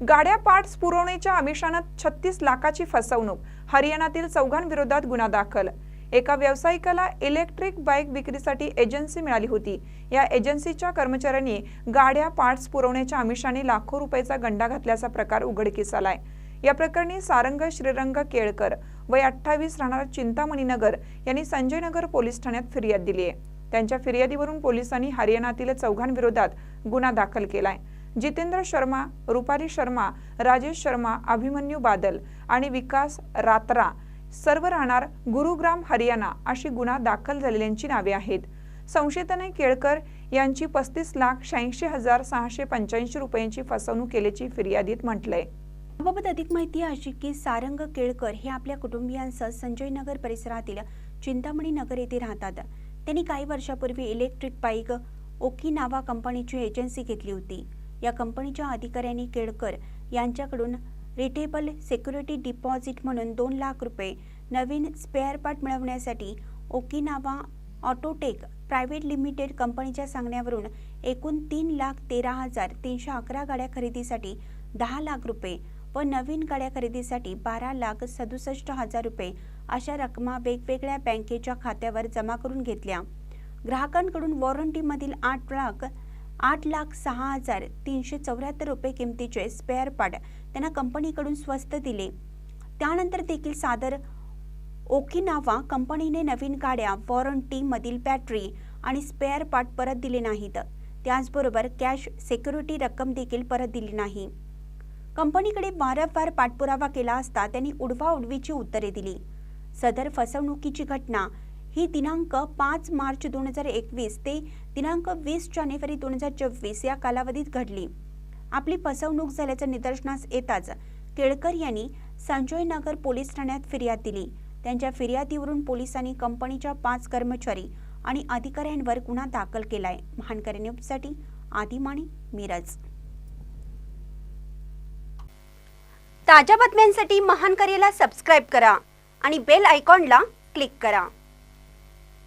गाड्या पार्ट्स पुरवण्याच्या आमिषानं छत्तीस लाखाची फसवणूक. हरियाणातील चौघांविरोधात गुन्हा दाखल. एका व्यावसायिकाला इलेक्ट्रिक बाईक विक्रीसाठी एजन्सी मिळाली होती. या एजन्सीच्या कर्मचाऱ्यांनी गाड्या पार्ट्स पुरवण्याच्या आमिषाने लाखो रुपयाचा गंडा घातल्याचा प्रकार उघडकीस आलाय या प्रकरणी सारंग श्रीरंग केळकर वय अठ्ठावीस राहणार चिंतामणी नगर यांनी संजय नगर पोलीस ठाण्यात फिर्याद दिली आहे त्यांच्या फिर्यादीवरून पोलिसांनी हरियाणातील चौघांविरोधात गुन्हा दाखल केलाय. जितेंद्र शर्मा रुपाली शर्मा राजेश शर्मा अभिमन्यू बादल आणि विकास रात्रा सर्व राहणार गुरुग्राम हरियाणा अशी गुन्हा दाखल झालेल्यांची नावे आहेत. संशयिताने केळकर यांची पस्तीस लाख शहाऐंशी हजार सहाशे पंच्याऐंशी रुपयांची फसवणूक केल्याची फिर्यादीत म्हटलंय. याबाबत अधिक माहिती अशी की सारंग केळकर हे आपल्या कुटुंबियांसह संजय नगर परिसरातील चिंतामणी नगर येथे राहतात. त्यांनी काही वर्षापूर्वी इलेक्ट्रिक बाईक ओकिनावा कंपनीची एजन्सी घेतली होती. या कंपनीच्या अधिकाऱ्यांनी केळकर यांच्याकडून रिटेबल सिक्युरिटी डिपॉझिट म्हणून दोन लाख रुपये नवीन स्पेअर पार्ट मिळवण्यासाठी ओकिनावा ऑटोटेक प्रायव्हेट लिमिटेड कंपनीच्या सांगण्यावरून एकूण तीन लाख तेरा हजार तीनशे अकरा गाड्या खरेदीसाठी दहा लाख रुपये व नवीन गाड्या खरेदीसाठी बारा लाख सदुसष्ट हजार रुपये अशा रकमा वेगवेगळ्या बँकेच्या खात्यावर जमा करून घेतल्या. ग्राहकांकडून वॉरंटीमधील आठ लाख आठ लाख सहा हजार तीनशे चौऱ्याहत्तर रुपये किमतीचे स्पेअर पार्ट त्यांना कंपनीकडून स्वस्त दिले. त्यानंतर देखील सादर ओकिनावा कंपनीने नवीन गाड्या वॉरंटीमधील बॅटरी आणि स्पेअर पार्ट परत दिले नाहीत. त्याचबरोबर कॅश सिक्युरिटी रक्कम देखील परत दिली नाही. कंपनीकडे वारंवार पाठपुरावा केला असता त्यांनी उडवाउडवीची उत्तरे दिली. सदर फसवणुकीची घटना ही दिनांक पाच मार्च दोन हजार एकवीस ते दिनांक वीस जानेवारी दोन हजार चोवीस या कालावधीत घडली. आपली फसवणूक झाल्याचं निदर्शनास येताच केळकर यांनी संजय नगर पोलीस ठाण्यात फिर्याद दिली. त्यांच्या फिर्यादीवरून पोलिसांनी कंपनीच्या पाच कर्मचारी आणि अधिकाऱ्यांवर गुन्हा दाखल केलाय. महानकरी न्यूजसाठी आदिमाणी मिरज. ताज्या बातम्यांसाठी महान करेला सबस्क्राईब करा आणि बेल आयकॉनला क्लिक करा.